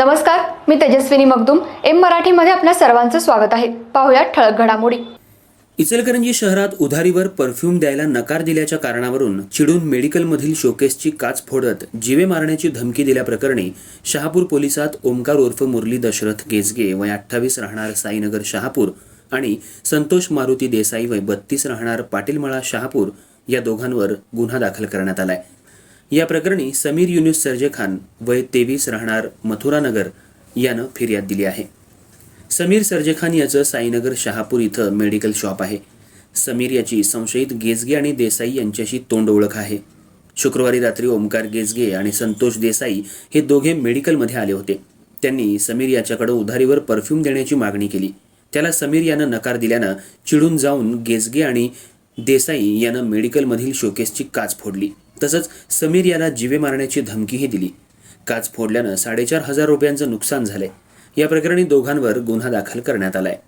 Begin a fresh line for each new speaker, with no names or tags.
नमस्कार मी तेजस्विनी मगदुम. एम मराठीमध्ये आपल्या सर्वांचं स्वागत आहे. पाहुयात ठळक घडामोडी.
इचलकरंजी शहरात उधारीवर परफ्यूम द्यायला नकार दिल्याच्या कारणावरून चिडून मेडिकलमधील शोकेसची काच फोडत जीवे मारण्याची धमकी दिल्याप्रकरणी शहापूर पोलिसात ओमकार उर्फ मुरली दशरथ गेजगे वय अठ्ठावीस राहणार साईनगर शहापूर आणि संतोष मारुती देसाई वय बत्तीस राहणार पाटीलमळा शहापूर या दोघांवर गुन्हा दाखल करण्यात आलाय. या प्रकरणी समीर युनुस सर्जे खान वय तेवीस राहणार मथुरानगर यानं फिर्याद दिली आहे. समीर सर्जे खान याचं साईनगर शहापूर इथं मेडिकल शॉप आहे. समीर याची संशयित गेजगे आणि देसाई यांच्याशी तोंड ओळख आहे. शुक्रवारी रात्री ओमकार गेजगे आणि संतोष देसाई हे दोघे मेडिकलमध्ये आले होते. त्यांनी समीर याच्याकडे उधारीवर परफ्यूम देण्याची मागणी केली. त्याला समीर यानं नकार दिल्यानं चिडून जाऊन गेजगे आणि देसाई यानं मेडिकलमधील शोकेसची काच फोडली. तसंच समीर याला जीवे मारण्याची धमकीही दिली. काच फोडल्यानं साडेचार हजार रुपयांचं नुकसान झालंय. या प्रकरणी दोघांवर गुन्हा दाखल करण्यात आलाय.